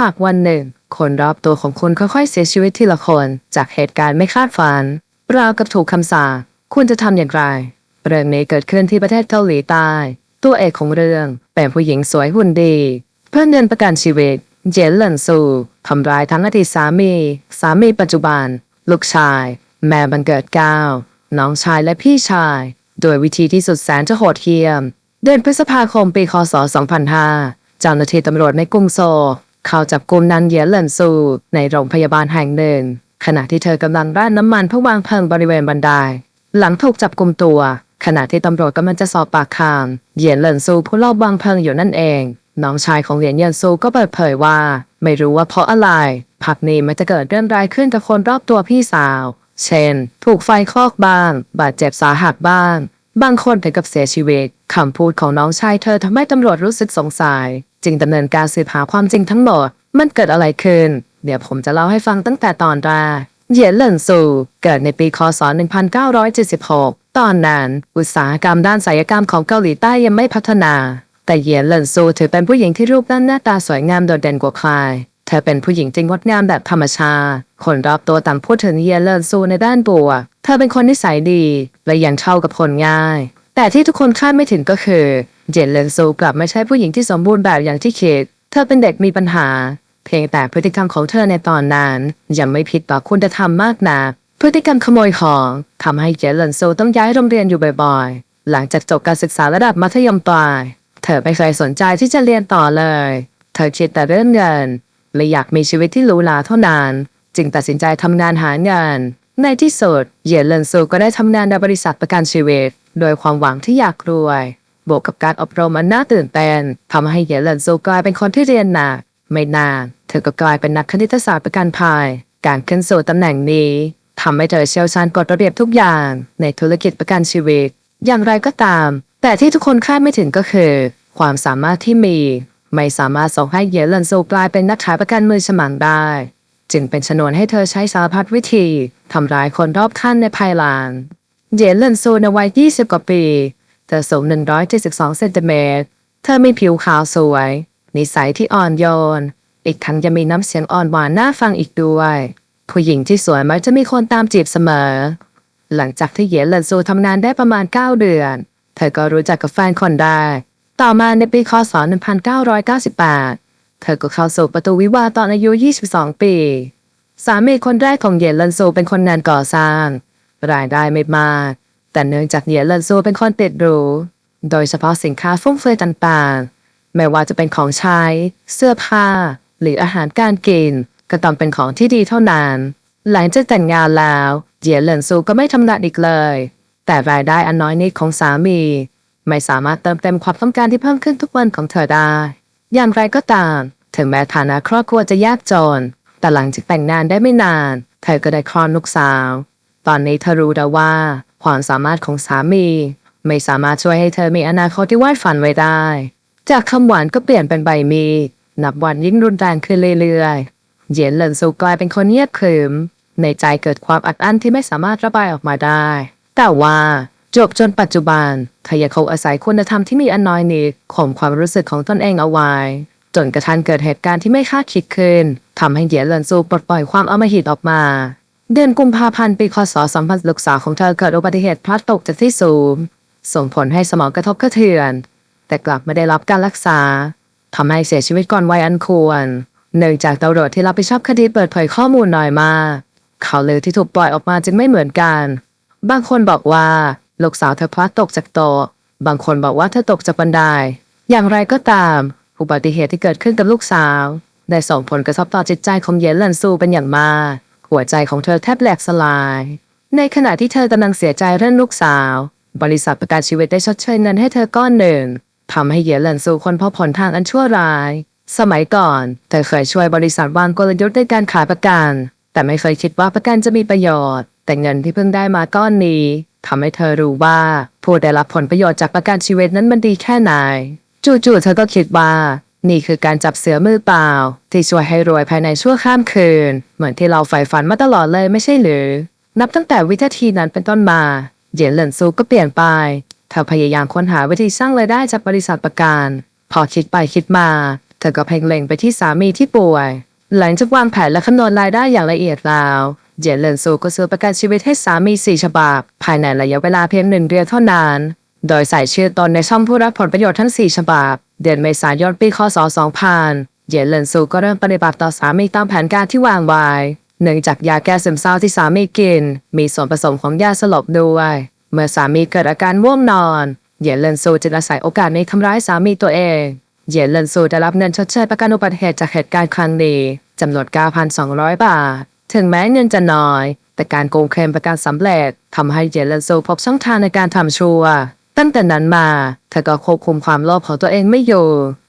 หากวันหนึ่ง คนรอบตัวของคุณค่อยๆ เสียชีวิตทีละคน จากเหตุการณ์ไม่คาดฝันราวกับถูกคำสาปคุณจะทำอย่างไร เรื่องนี้เกิดขึ้นที่ประเทศเกาหลีใต้ ตัวเอกของเรื่องเป็นผู้หญิงสวยหุ่นดี เพื่อเงินประกันชีวิต เจนหลินซูทำร้ายทั้งอดีตสามี สามีปัจจุบัน ลูกชาย แม่บังเกิดเก้าน้องชายและพี่ชาย โดยวิธีที่สุดแสนจะโหดเหี้ยม เดือนพฤษภาคมปีคศ 2005 เจ้าหน้าที่ตำรวจในกรุงโซล เข้าจับกลุ่มนันเยเหลินซูในโรงพยาบาลแห่งหนึ่ง ขณะที่เธอกำลังราดน้ำมันเพื่อวางเพลิงบริเวณบันได หลังถูกจับกลุ่มตัว ขณะที่ตำรวจกำลังจะสอบปากคำเหยียนเหลินซูผู้ลอบวางเพลิงอยู่นั่นเองน้องชายของเหรียญเยนซูก็เปิดเผยว่า ไม่รู้ว่าเพราะอะไรผับนี้มันจะเกิดเรื่องร้ายขึ้นกับคนรอบตัวพี่สาว เช่น ถูกไฟคลอกบ้าง บาดเจ็บสาหัสบ้าง บางคนถึงกับเสียชีวิตคำพูดของน้องชายเธอทำให้ตำรวจรู้สึกสงสัย จึงดำเนินการสืบหาความจริงทั้งหมด มันเกิดอะไรขึ้น เดี๋ยวผมจะเล่าให้ฟังตั้งแต่ตอนแรกเหยียนเหลินซูเกิดในปีคศ 1976 ตอนนั้น อุตสาหกรรมด้านศัลยกรรมของเกาหลีใต้ยังไม่พัฒนา แต่เหยียนเหลินซูถือเป็นผู้หญิงที่รูปร่างหน้าตาสวยงามโดดเด่นกว่าใคร เธอเป็นผู้หญิงจริงงดงามแบบธรรมชาติ คนรอบตัวต่างพูดถึงเหยียนเหลินซูในด้านบวก เธอเป็นคนนิสัยดี และยังเข้ากับคนง่าย แต่ที่ทุกคนคาดไม่ถึงก็คือ เหยียนเลินซูกลับไม่ใช่ผู้หญิงที่สมบูรณ์แบบอย่างที่คิด เธอเป็นเด็กมีปัญหา เพียงแต่พฤติกรรมของเธอในตอนนั้นยังไม่ผิดต่อคุณธรรมมากนักพฤติกรรมขโมยของทำให้เจนเลินซูต้องย้ายโรงเรียนอยู่บ่อยๆ หลังจากจบการศึกษาระดับมัธยมปลายเธอไม่เคยสนใจที่จะเรียนต่อเลย เธอคิดแต่เรื่องเงินและอยากมีชีวิตที่หรูหราเท่านั้น จึงตัดสินใจทำงานหาเงิน ในที่สุดเหยียนเลนซูก็ได้ทำงานในบริษัทประกันชีวิต โดยความหวังที่อยากรวย บวกกับการอบรมอันน่าตื่นเต้นทำให้เยียนเลนซูกลายเป็นคนที่เรียนหนักไม่นาน เธอก็กลายเป็นนักคณิตศาสตร์ประกันภัย การขึ้นสู่ตำแหน่งนี้ทำให้เธอเชี่ยวชาญกฎระเบียบทุกอย่าง ในธุรกิจประกันชีวิต อย่างไรก็ตาม แต่ที่ทุกคนคาดไม่ถึงก็คือ ความสามารถที่มี ไม่สามารถส่งให้เยียนเลนซูกลายเป็นนักขายประกันมือฉมังได้ จึงเป็นชนวนให้เธอใช้สารพัดวิธีทำร้ายคนรอบข้างในภายหลังเหยียนเลนซูในวัย 20 กว่าปี เธอสูง 172 เซนติเมตร เธอมีผิวขาวสวย นิสัยที่อ่อนโยน อีกทั้งยังมีน้ำเสียงอ่อนหวานน่าฟังอีกด้วย ผู้หญิงที่สวยมักจะมีคนตามจีบเสมอ หลังจากที่เหยียนหลินซูทำงานได้ประมาณ 9 เดือน เธอก็รู้จักกับแฟนคนได้ต่อมาในปีคศ 1998 เธอก็เข้าสู่ประตูวิวาตอนอายุ 22 ปี สามีคนแรกของเหยียนหลินซูเป็นคนงานก่อสร้าง รายได้ไม่มาก แต่เนื่องจากเหยียนเลินซูเป็นคนติดหรู โดยเฉพาะสินค้าฟุ่มเฟือยต่างๆ ไม่ว่าจะเป็นของใช้ เสื้อผ้า หรืออาหารการกิน ก็ต้องเป็นของที่ดีเท่านั้น หลังจากแต่งงานแล้วเหยียนเลินซูก็ไม่ทำงานอีกเลย แต่รายได้อันน้อยนิดของสามี ไม่สามารถเติมเต็มความต้องการที่เพิ่มขึ้นทุกวันของเธอได้ อย่างไรก็ตาม ถึงแม้ฐานะครอบครัวจะยากจน แต่หลังจากแต่งงานได้ไม่นาน เธอก็ได้คลอดลูกสาว ตอนนี้เธอรู้แล้วว่า ความสามารถของสามี ไม่สามารถช่วยให้เธอมีอนาคตที่วาดฝันไว้ได้ จากคำหวานก็เปลี่ยนเป็นใบมีดนับวันยิ่งรุนแรงขึ้นเรื่อยๆเหยียนเหลินซูกลายเป็นคนเงียบขรึม ในใจเกิดความอัดอั้นที่ไม่สามารถระบายออกมาได้ แต่ว่าจบจนปัจจุบันเธอยังคงอาศัยคุณธรรมที่มีอันน้อยนิดข่มความรู้สึกของตนเองเอาไว้ จนกระทั่งเกิดเหตุการณ์ที่ไม่คาดคิดขึ้นทำให้เหยียนเหลินซูปลดปล่อยความอมหิตออกมา เดือนกุมภาพันธ์ปีคศ2000ลูกสาวของเธอเกิดอุบัติเหตุพลัดตกจากที่สูง ส่งผลให้สมองกระทบกระเทือน แต่กลับไม่ได้รับการรักษาทำให้เสียชีวิตก่อนวัยอันควร เนื่องจากตำรวจที่รับผิดชอบคดีเปิดเผยข้อมูลน้อยมากข่าวลือที่ถูกปล่อยออกมาจึงไม่เหมือนกัน บางคนบอกว่าลูกสาวเธอพลัดตกจากโต๊ะบางคนบอกว่าเธอตกจากบันได อย่างไรก็ตามอุบัติเหตุที่เกิดขึ้นกับลูกสาว ได้ส่งผลกระทบต่อจิตใจของเยนเหลินซูเป็นอย่างมาก หัวใจของเธอแทบแหลกสลาย ในขณะที่เธอกำลังเสียใจเรื่องลูกสาว บริษัทประกันชีวิตได้ชดเชยเงินให้เธอก้อนหนึ่งทำให้เหยียนเหลินซูคนพบผลทางอันชั่วร้าย สมัยก่อน เธอเคยช่วยบริษัทวางกลยุทธ์ในการขายประกัน แต่ไม่เคยคิดว่าประกันจะมีประโยชน์ แต่เงินที่เพิ่งได้มาก้อนนี้ทำให้เธอรู้ว่าผู้ได้รับผลประโยชน์จากประกันชีวิตนั้นมันดีแค่ไหน จู่ๆเธอก็คิดว่า นี่คือการจับเสือมือเปล่า ที่ช่วยให้รวยภายในชั่วข้ามคืน เหมือนที่เราใฝ่ฝันมาตลอดเลยไม่ใช่หรือ นับตั้งแต่วินาทีนั้นเป็นต้นมาเหยียนเหลินซูก็เปลี่ยนไปเธอพยายามค้นหาวิธีสร้างรายได้จากบริษัทประกัน พอคิดไปคิดมา เธอก็เพ่งเล็งไปที่สามีที่ป่วย หลังจากวางแผนและคำนวณรายได้อย่างละเอียดแล้วเจยนเหลินซูก็ซื้อประกันชีวิตให้สามีสี่ฉบับ ภายในระยะเวลาเพียงหนึ่งเดือนเท่านั้น โดยใส่ชื่อตนในช่องผู้รับผลประโยชน์ทั้งสี่ฉบับเดือนเมษายนปีคศ 2000 เยเลินซูก็เริ่มปฏิบัติต่อสามีตามแผนการที่วางไว้เนื่องจากยาแก้ซึมเศร้าที่สามีกิน มีส่วนผสมของยาสลบด้วย เมื่อสามีเกิดอาการง่วงนอน เยเลินซูจึงอาศัยโอกาสนี้ทำร้ายสามีตัวเอง เยเลินซูได้รับเงินชดเชยประกันอุบัติเหตุจากเหตุการณ์ครั้งนี้จำนวน 9,200 บาท ถึงแม้เงินจะน้อย แต่การโกงเคลมประกันสำเร็จทำให้เยเลินซูพบช่องทางในการทำชั่ว ตั้งแต่นั้นมาเธอก็ควบคุมความโลภของตัวเองไม่อยู่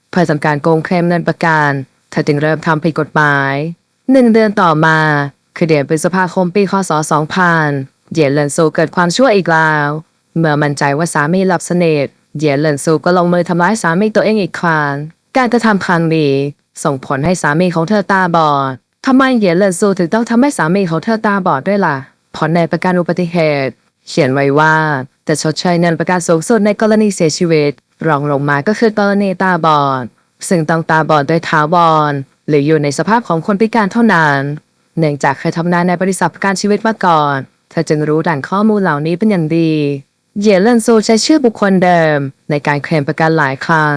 เพื่อทำการโกงเคลมเงินประกันเธอจึงเริ่มทำผิดกฎหมายหนึ่งเดือนต่อมา คือเดือนพฤษภาคมปีคศ2000เยนเลินซูเกิดความชั่วอีกแล้ว เมื่อมั่นใจว่าสามีหลับสนิทเยนเลินซูก็ลงมือทำร้ายสามีตัวเองอีกครั้งการกระทำครั้งนี้ส่งผลให้สามีของเธอตาบอดทำไมเหยียนเลินซูถึงต้องทำให้สามีของเธอตาบอดด้วยล่ะเพราะในประกันอุบัติเหตุ เขียนไว้ว่า จะชดใช้เงินประกันสูงสุดในกรณีเสียชีวิต รองลงมาก็คือกรณีตาบอด ซึ่งต้องตาบอดโดยถาวรหรืออยู่ในสภาพของคนพิการเท่านั้นเนื่องจากเคยทำงานในบริษัทประกันชีวิตมาก่อน เธอจึงรู้แหล่งข้อมูลเหล่านี้เป็นอย่างดี เยเลนซูใช้ชื่อบุคคลเดิม ในการเคลมประกันหลายครั้ง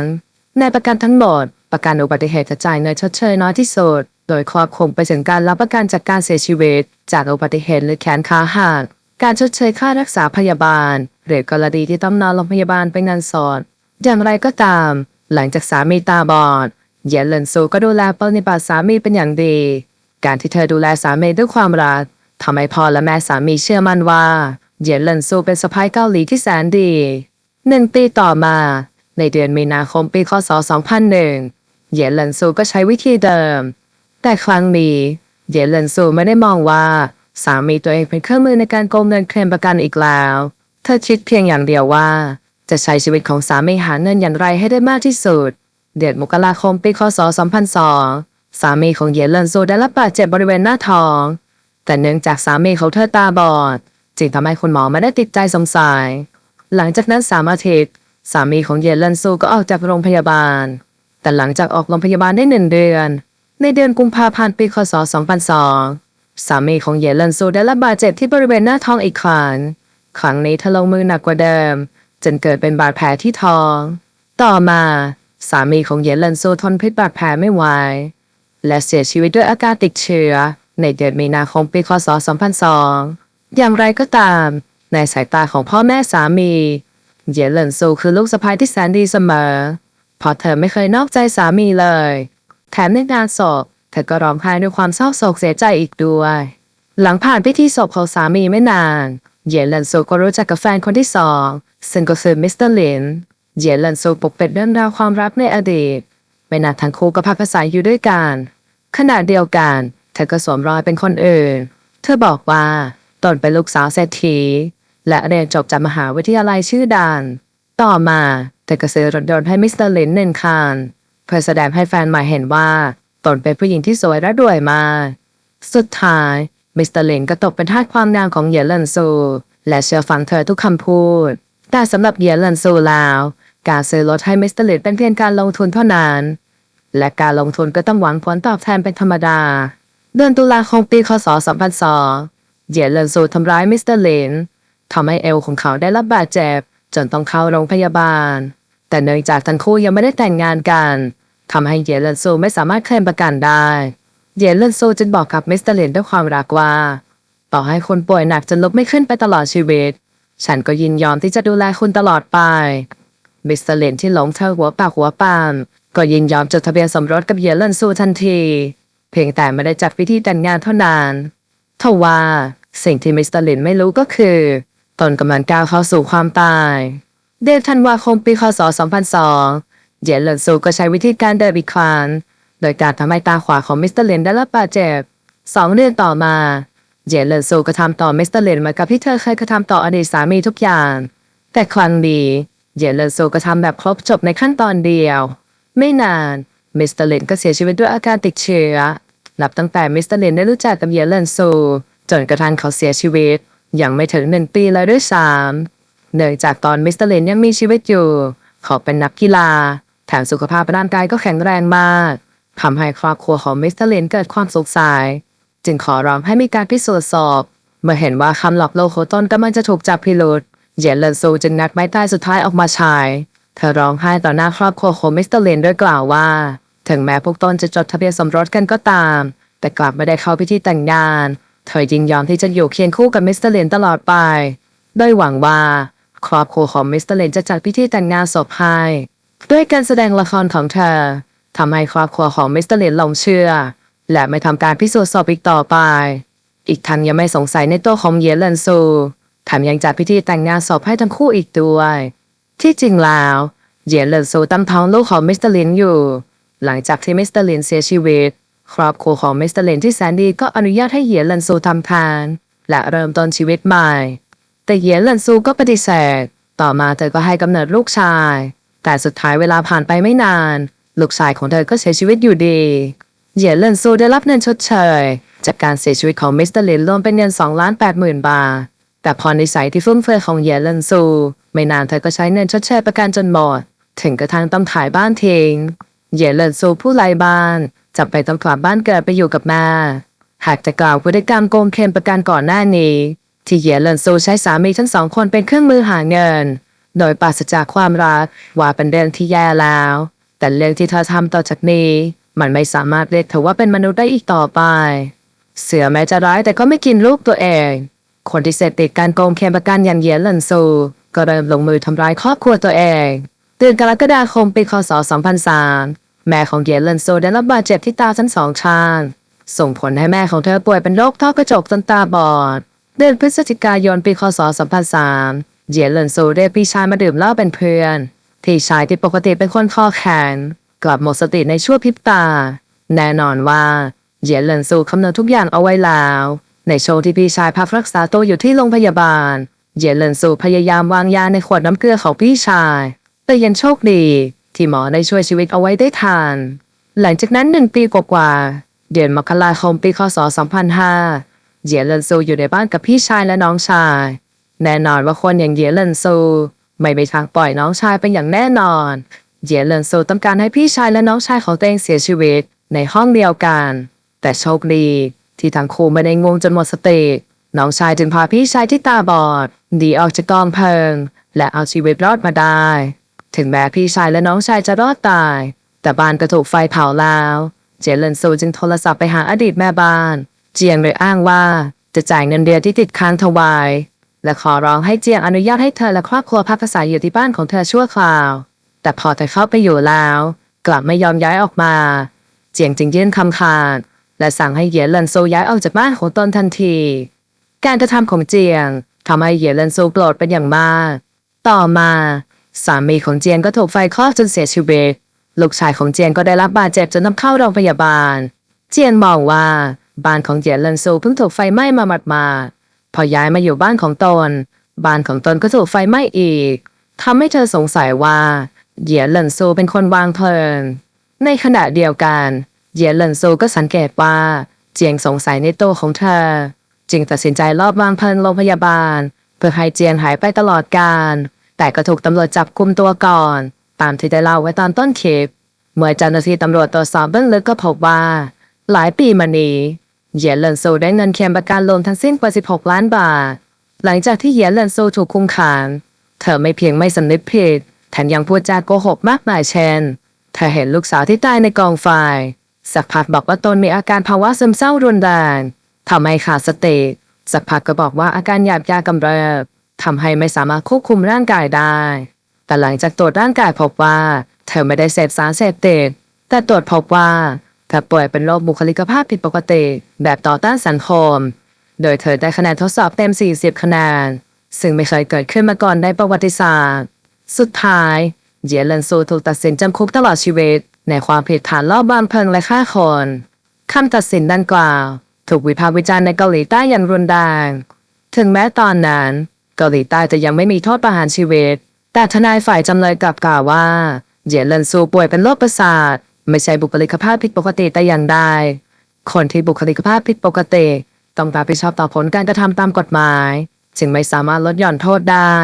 ในประกันทั้งหมด ประกันอุบัติเหตุจะจ่ายเงินชดเชยน้อยที่สุด โดยครอบคลุมไปถึงการรับประกันจากการเสียชีวิต จากอุบัติเหตุหรือแขนขาหัก การชดเชยค่ารักษาพยาบาล หรือกรณีที่ต้องนอนโรงพยาบาลเป็นเงินสดอย่างไรก็ตาม หลังจากสามีตาบอดเหยียนเหลินซูก็ดูแลปฏิบัติสามีเป็นอย่างดี การที่เธอดูแลสามีด้วยความรักทำให้พ่อและแม่สามีเชื่อมั่นว่าเหยียนเหลินซูเป็นสะพ้ายเกาหลีที่แสนดีหนึ่งปีต่อมา ในเดือนมีนาคมปีคศ 2001เหยียนเหลินซูก็ใช้วิธีเดิม แต่ครั้งนี้เหยียนเหลินซูไม่ได้มองว่า สามีตัวเองเป็นเครื่องมือในการโกงเงินเคลมประกันอีกแล้ว เธอคิดเพียงอย่างเดียวว่า จะใช้ชีวิตของสามีหาเงินอย่างไรให้ได้มากที่สุด เดือนมกราคมปีคศ 2002 สามีของเหยียนเลินซูได้รับบาดเจ็บบริเวณหน้าท้อง แต่เนื่องจากสามีของเธอตาบอด จึงทำให้คุณหมอไม่ได้ติดใจสงสัย หลังจากนั้นสามอาทิตย์สามีของเหยียนเลินซูก็ออกจากโรงพยาบาล แต่หลังจากออกโรงพยาบาลได้หนึ่งเดือน ในเดือนกุมภาพันธ์ปีคศ 2002สามีของเหยียนเลินซูได้รับบาดเจ็บที่บริเวณหน้าท้องอีกครั้ง ครั้งนี้เธอลงมือหนักกว่าเดิม จนเกิดเป็นบาดแผลที่ท้อง ต่อมาสามีของเยียนเลินซูทนพิษบาดแผลไม่ไหวและเสียชีวิตด้วยอาการติดเชื้อ ในเดือนมีนาคมปีคศ 2002 อย่างไรก็ตาม ในสายตาของพ่อแม่สามี เยียนเลินซูคือลูกสะใภ้ที่แสนดีเสมอ เพราะเธอไม่เคยนอกใจสามีเลย แถมในงานศพเธอก็ร้องไห้ด้วยความเศร้าโศกเสียใจอีกด้วย หลังผ่านพิธีศพของสามีไม่นาน เหยียนเหลินซูก็รู้จักกับแฟนคนที่สองซึ่งก็คือมิสเตอร์ลินเหยียนเหลินซูปกปิดเรื่องราวความรักในอดีต ไม่นานทั้งคู่ก็พักอาศัยอยู่ด้วยกัน ขณะเดียวกัน เธอก็สวมรอยเป็นคนอื่น เธอบอกว่าตนเป็นลูกสาวเศรษฐี และเรียนจบจากมหาวิทยาลัยชื่อดังต่อมาเธอก็ซื้อรถยนต์ให้มิสเตอร์ลินหนึ่งคันเพื่อแสดงให้แฟนใหม่เห็นว่าตนเป็นผู้หญิงที่สวยและรวยมาก สุดท้าย มิสเตอร์ลินก็ตกเป็นทาสความงามของเยียนเลินซูและเชื่อฟังเธอทุกคำพูด แต่สำหรับเยียนเลินซูแล้วการซื้อรถให้มิสเตอร์ลินเป็นเพียงการลงทุนเท่านั้น และการลงทุนก็ต้องหวังผลตอบแทนเป็นธรรมดา เดือนตุลาคมปีคศ 2002 เยียนเลินซูทำร้ายมิสเตอร์ลินทำให้เอวของเขาได้รับบาดเจ็บจนต้องเข้าโรงพยาบาล แต่เนื่องจากทั้งคู่ยังไม่ได้แต่งงานกันทำให้เยียนเลินซูไม่สามารถเคลมประกันได้ เยเลินซูจึงบอกกับมิสเตอร์เลนด้วยความรักว่า ต่อให้คนป่วยหนักจนลุกไม่ขึ้นไปตลอดชีวิต ฉันก็ยินยอมที่จะดูแลคุณตลอดไปมิสเตอร์เลนที่หลงเธอหัวปากหัวปามก็ยินยอมจดทะเบียนสมรสกับเยเลินซูทันที เพียงแต่ไม่ได้จัดพิธีแต่งงานเท่านั้นทว่าสิ่งที่มิสเตอร์ลินไม่รู้ก็คือตนกำลังก้าวเข้าสู่ความตาย เดือนธันวาคมปีคศ 2002 เยเลินซูก็ใช้วิธีการเดินอีกครั้ง โดยการทำให้ตาขวาของมิสเตอร์เลนได้รับบาดเจ็บสองเดือนต่อมาเหยียนเลินซูก็ทำต่อมิสเตอร์เลนเหมือนกับที่เธอเคยกระทำต่ออดีตสามีทุกอย่าง แต่ครั้งนี้เหยียนเลินซูก็ทำแบบครบจบในขั้นตอนเดียว ไม่นานมิสเตอร์เลนก็เสียชีวิตด้วยอาการติดเชื้อนับตั้งแต่มิสเตอร์เลนได้รู้จักกับเยเลินซูจนกระทั่งเขาเสียชีวิต ยังไม่ถึงหนึ่งปีเลยด้วยซ้ำเนื่องจากตอนมิสเตอร์เลนยังมีชีวิตอยู่ เขาเป็นนักกีฬา แถมสุขภาพร่างกายก็แข็งแรงมาก ทำให้ครอบครัวของมิสเตอร์เลนเกิดความสงสัย จึงขอร้องให้มีการพิสูจน์สอบ เมื่อเห็นว่าคำหลอกลวงของตนกำลังจะถูกจับพิรุษเยนเลินซูจึงนัดไม้ใต้สุดท้ายออกมาฉายเธอร้องไห้ต่อหน้าครอบครัวของมิสเตอร์เลนด้วยกล่าวว่า ถึงแม้พวกตนจะจดทะเบียนสมรสกันก็ตาม แต่กลับไม่ได้เข้าพิธีแต่งงาน เธอยินยอมที่จะอยู่เคียงคู่กับมิสเตอร์เลนตลอดไปโดยหวังว่า ครอบครัวของมิสเตอร์เลนจะจัดพิธีแต่งงานศพให้ด้วยการแสดงละครของเธอ ทำให้ครอบครัวของมิสเตอร์เลนหลงเชื่อ และไม่ทำการพิสูจน์ศพอีกต่อไป อีกทั้งยังไม่สงสัยในตัวของเยเลนซูแถมยังจัดพิธีแต่งงานศพให้ทั้งคู่อีกด้วย ที่จริงแล้วเยเลนซูตั้งท้องลูกของมิสเตอร์ลินอยู่ หลังจากที่มิสเตอร์ลินเสียชีวิต ครอบครัวของมิสเตอร์ลินที่แสนดีก็อนุญาตให้เยเลนซูทำทาน และเริ่มต้นชีวิตใหม่ แต่เยเลนซูก็ปฏิเสธ ต่อมาเธอก็ให้กำเนิดลูกชาย แต่สุดท้ายเวลาผ่านไปไม่นาน ลูกชายของเธอก็เสียชีวิตอยู่ดี เหยียเลินซูได้รับเงินชดเชย จากการเสียชีวิตของมิสเตอร์ลินรวมเป็นเงิน2ล้าน8หมื่นบาท แต่พอนิสัยที่ฟุ่มเฟือยของเหยียเลินซู ไม่นานเธอก็ใช้เงินชดเชยประกันจนหมด ถึงกระทั่งต้องขายบ้านทิ้งเหยียเลินซูผู้ไร้บ้านจำไปต้องกลับบ้านเกิดไปอยู่กับแม่ หากจะกล่าวพฤติกรรมโกงเค็มประกันก่อนหน้านี้ ที่เหยียเลินซูใช้สามีทั้งสองคนเป็นเครื่องมือหาเงิน โดยปราศจากความรักว่าเป็นเรื่องที่แย่แล้ว แต่เรื่องที่เธอทำต่อจากนี้ มันไม่สามารถเรียกเธอว่าเป็นมนุษย์ได้อีกต่อไป เสือแม้จะร้ายแต่ก็ไม่กินลูกตัวเอง คนที่เสพติดการโกงเคมประกันย่างเยียนเหลินซูก็เริ่มลงมือทำร้ายครอบครัวตัวเองเดือนกรกฎาคมปีคศ 2003 แม่ของเยียนเลินซูได้รับบาดเจ็บที่ตาทั้งสองข้าง ส่งผลให้แม่ของเธอป่วยเป็นโรคต้อกระจกจนตาบอด เดือนพฤศจิกายนปีคศ 2003 เยียนเลินซูเรียกพี่ชายมาดื่มเหล้าเป็นเพื่อน พี่ชายที่ปกติเป็นคนคอแข็งกลับหมดสติในชั่วพริบตา แน่นอนว่าเหยียนเหลินซูคำนวณทุกอย่างเอาไว้แล้ว ในโชว์ที่พี่ชายพักรักษาตัวอยู่ที่โรงพยาบาล เหยียนเหลินซูพยายามวางยาในขวดน้ำเกลือของพี่ชาย แต่ยังโชคดี ที่หมอได้ช่วยชีวิตเอาไว้ได้ทันหลังจากนั้นหนึ่งปีกว่าๆเดือนมกราคมปีคศ 2005 เหยียนเหลินซูอยู่ในบ้านกับพี่ชายและน้องชาย แน่นอนว่าคนอย่างเหยียนเหลินซู ไม่มีทางปล่อยน้องชายไปอย่างแน่นอน เหยียนเหลินซูต้องการให้พี่ชายและน้องชายของตัวเองเสียชีวิตในห้องเดียวกัน แต่โชคดีที่ทั้งคู่ไม่ได้งงจนหมดสติน้องชายจึงพาพี่ชายที่ตาบอดหนีออกจากกองเพลิง และเอาชีวิตรอดมาได้ ถึงแม้พี่ชายและน้องชายจะรอดตาย แต่บ้านก็ถูกไฟเผาแล้ว เจเลินซูจึงโทรศัพท์ไปหาอดีตแม่บ้าน เจียงโดยอ้างว่าจะจ่ายเงินเดือนที่ติดค้างถวาย และขอร้องให้เจียงอนุญาตให้เธอและครอบครัวพักอาศัยอยู่ที่บ้านของเธอชั่วคราว แต่พอเธอเข้าไปอยู่แล้ว กลับไม่ยอมย้ายออกมา เจียงจึงยื่นคำขาด และสั่งให้เหยียนเลินซูย้ายออกจากบ้านของตนทันที การกระทำของเจียงทำให้เหยียนเลินซูโกรธเป็นอย่างมาก ต่อมา สามีของเจียงก็ถูกไฟคลอกจนเสียชีวิตลูกชายของเจียงก็ได้รับบาดเจ็บจนนำเข้าโรงพยาบาล เจียงมองว่าบ้านของเหยียนเลินซูเพิ่งถูกไฟไหม้มาหมาดๆ พอย้ายมาอยู่บ้านของตน บ้านของตนก็ถูกไฟไหม้อีกทำให้เธอสงสัยว่าเหยียเหลินซูเป็นคนวางเพลิง ในขณะเดียวกันเหยียเหลินซูก็สังเกตว่า เจียงสงสัยในตัวของเธอ จึงตัดสินใจลอบวางเพลิงโรงพยาบาล เพื่อให้เจียงหายไปตลอดกาลแต่ก็ถูกตำรวจจับกุมตัวก่อน ตามที่ได้เล่าไว้ตอนต้นคลิป เมื่อเจ้าหน้าที่ตำรวจตรวจสอบเบื้องลึกก็พบว่า หลายปีมานี้ เหยียนเหลินซูได้เงินเคลมประกันรวมทั้งสิ้นกว่า 16 ล้านบาท หลังจากที่เหยียนเหลินซูถูกคุมขัง เธอไม่เพียงไม่สำนึกผิด แถมยังพูดจาโกหกมากมายเช่น เธอเห็นลูกสาวที่ตายในกองไฟ สักพักบอกว่าตนมีอาการภาวะซึมเศร้ารุนแรงทำให้ขาดสติสักพักก็บอกว่าอาการหยาบยากำเริบทำให้ไม่สามารถควบคุมร่างกายได้ แต่หลังจากตรวจร่างกายพบว่า เธอไม่ได้เสพสารเสพติด แต่ตรวจพบว่า เธอป่วยเป็นโรคบุคลิกภาพผิดปกติ แบบต่อต้านสังคม โดยเธอได้คะแนนทดสอบเต็ม 40 คะแนน ซึ่งไม่เคยเกิดขึ้นมาก่อนในประวัติศาสตร์ สุดท้าย เยเลนซูถูกตัดสินจำคุกตลอดชีวิต ในความผิดฐานลอบวางเพลิงและฆ่าคนคำตัดสินดังกล่าว ถูกวิพากษ์วิจารณ์ในเกาหลีใต้อย่างรุนแรงถึงแม้ตอนนั้นเกาหลีใต้จะยังไม่มีโทษประหารชีวิต แต่ทนายฝ่ายจำเลยกลับกล่าวว่า เยเลนซูป่วยเป็นโรคประสาท ไม่ใช่บุคลิกภาพผิดปกติแต่อย่างใดคนที่บุคลิกภาพผิดปกติ ต้องรับผิดชอบต่อผลการกระทำตามกฎหมาย จึงไม่สามารถลดหย่อนโทษได้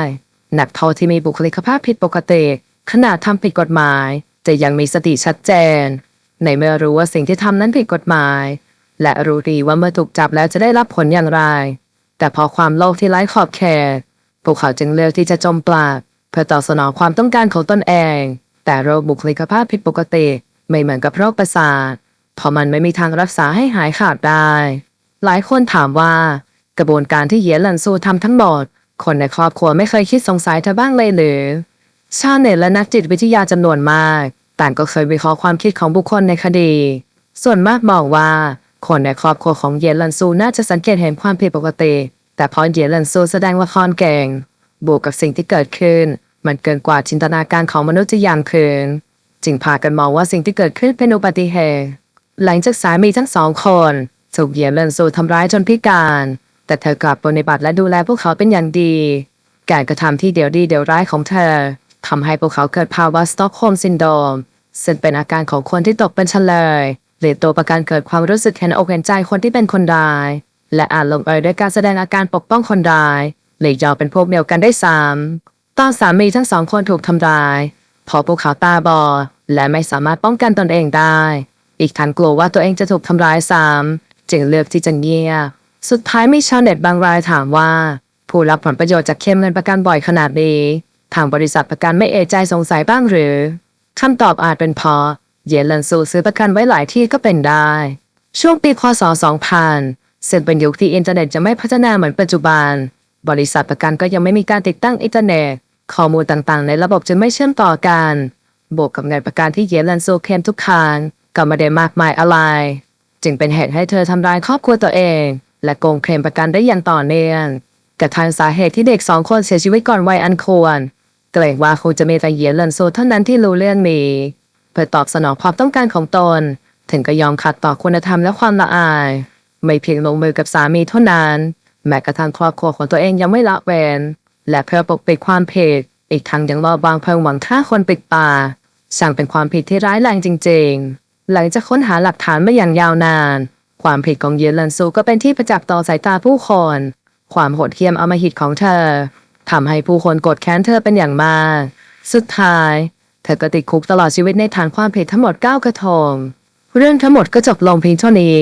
นักโทษที่มีบุคลิกภาพผิดปกติ ขณะทำผิดกฎหมาย จะยังมีสติชัดเจน ในเมื่อรู้ว่าสิ่งที่ทำนั้นผิดกฎหมาย และรู้ดีว่าเมื่อถูกจับแล้วจะได้รับผลอย่างไร แต่พอความโลภที่ไร้ขอบเขตพวกเขาจึงเลือกที่จะจมปลักเพื่อตอบสนองความต้องการของตนเอง แต่โรคบุคลิกภาพผิดปกติ ไม่เหมือนกับโรคประสาทเพราะมันไม่มีทางรักษาให้หายขาดได้ หลายคนถามว่า กระบวนการที่เหยียนหลันซูทำทั้งหมด คนในครอบครัวไม่เคยคิดสงสัยเธอบ้างเลยหรือ ชาวเน็ตและนักจิตวิทยาจำนวนมาก ต่างก็เคยวิเคราะห์ความคิดของบุคคลในคดี ส่วนมากมองว่า คนในครอบครัวของเยนลันซูน่าจะสังเกตเห็นความผิดปกติ แต่พอเยนลันซูแสดงละครเก่งบวกกับสิ่งที่เกิดขึ้น มันเกินกว่าจินตนาการของมนุษย์จะยามคืน จึงพากันมองว่าสิ่งที่เกิดขึ้นเป็นอุบัติเหตุ หลังจากสามีทั้งสองคนถูกเหยียนเลินซูทำร้ายจนพิการ แต่เธอกลับปฏิบัติและดูแลพวกเขาเป็นอย่างดี การกระทำที่เดียวดีเดียวร้ายของเธอทำให้พวกเขาเกิดภาวะสต็อกโฮมซินโดรมซึ่งเป็นอาการของคนที่ตกเป็นเฉลยหรือตัวประกันเกิดความรู้สึกเห็นอกเห็นใจคนที่เป็นคนร้าย และอาจลงเอยด้วยการแสดงอาการปกป้องคนร้ายหรือยอมเป็นพวกเดียวกันได้ซ้ำตอนสามีทั้งสองคนถูกทำร้าย พอพวกเขาตาบอด และไม่สามารถป้องกันตนเองได้ อีกทั้งกลัวว่าตัวเองจะถูกทำร้ายซ้ำจึงเลือกที่จะเงียบ สุดท้ายมีชาวเน็ตบางรายถามว่า ผู้รับผลประโยชน์จากเคลมเงินประกันบ่อยขนาดนี้ ทางบริษัทประกันไม่เอะใจสงสัยบ้างหรือคำตอบอาจเป็นเพราะเยนลันซูซื้อประกันไว้หลายที่ก็เป็นได้ ช่วงปีพศ2000 ซึ่งเป็นยุคที่อินเทอร์เน็ตจะไม่พัฒนาเหมือนปัจจุบัน บริษัทประกันก็ยังไม่มีการติดตั้งอินเทอร์เน็ต ข้อมูลต่างๆ ในระบบจึงไม่เชื่อมต่อกัน บวกกับเงินประกันที่เยนลันซูเคมทุกครั้งก็ไม่ได้มากมายอะไร จึงเป็นเหตุให้เธอทำร้ายครอบครัวตัวเอง และโกงเคลมประกันได้อย่างต่อเนื่องกระทั่งสาเหตุที่เด็กสองคนเสียชีวิตก่อนวัยอันควรเกรงว่าคงจะมีแต่เหยียนเลนโซเท่านั้นที่รู้เรื่องนี้เพื่อตอบสนองความต้องการของตน ถึงก็ยอมขัดต่อคุณธรรมและความละอาย ไม่เพียงลงมือกับสามีเท่านั้น แม้กระทั่งครอบครัวของตัวเองยังไม่ละเว้นและเพื่อปกปิดความผิดอีกทั้งยังลอบวางเพลิงหวังฆ่าคนปิดตา ช่างเป็นความผิดที่ร้ายแรงจริง ๆ หลังจากค้นหาหลักฐานมาอย่างยาวนาน ความผิดของเยนลันซูก็เป็นที่ประจักษ์ต่อสายตาผู้คน ความโหดเหี้ยมอมหิตของเธอทำให้ผู้คนโกรธแค้นเธอเป็นอย่างมาก สุดท้าย เธอก็ติดคุกตลอดชีวิตในฐานความผิดทั้งหมด 9 กระทง เรื่องทั้งหมดก็จบลงเพียงเท่านี้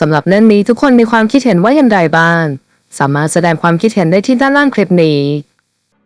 สำหรับเรื่องนี้ทุกคนมีความคิดเห็นว่าอย่างไรบ้าง สามารถแสดงความคิดเห็นได้ที่ด้านล่างคลิปนี้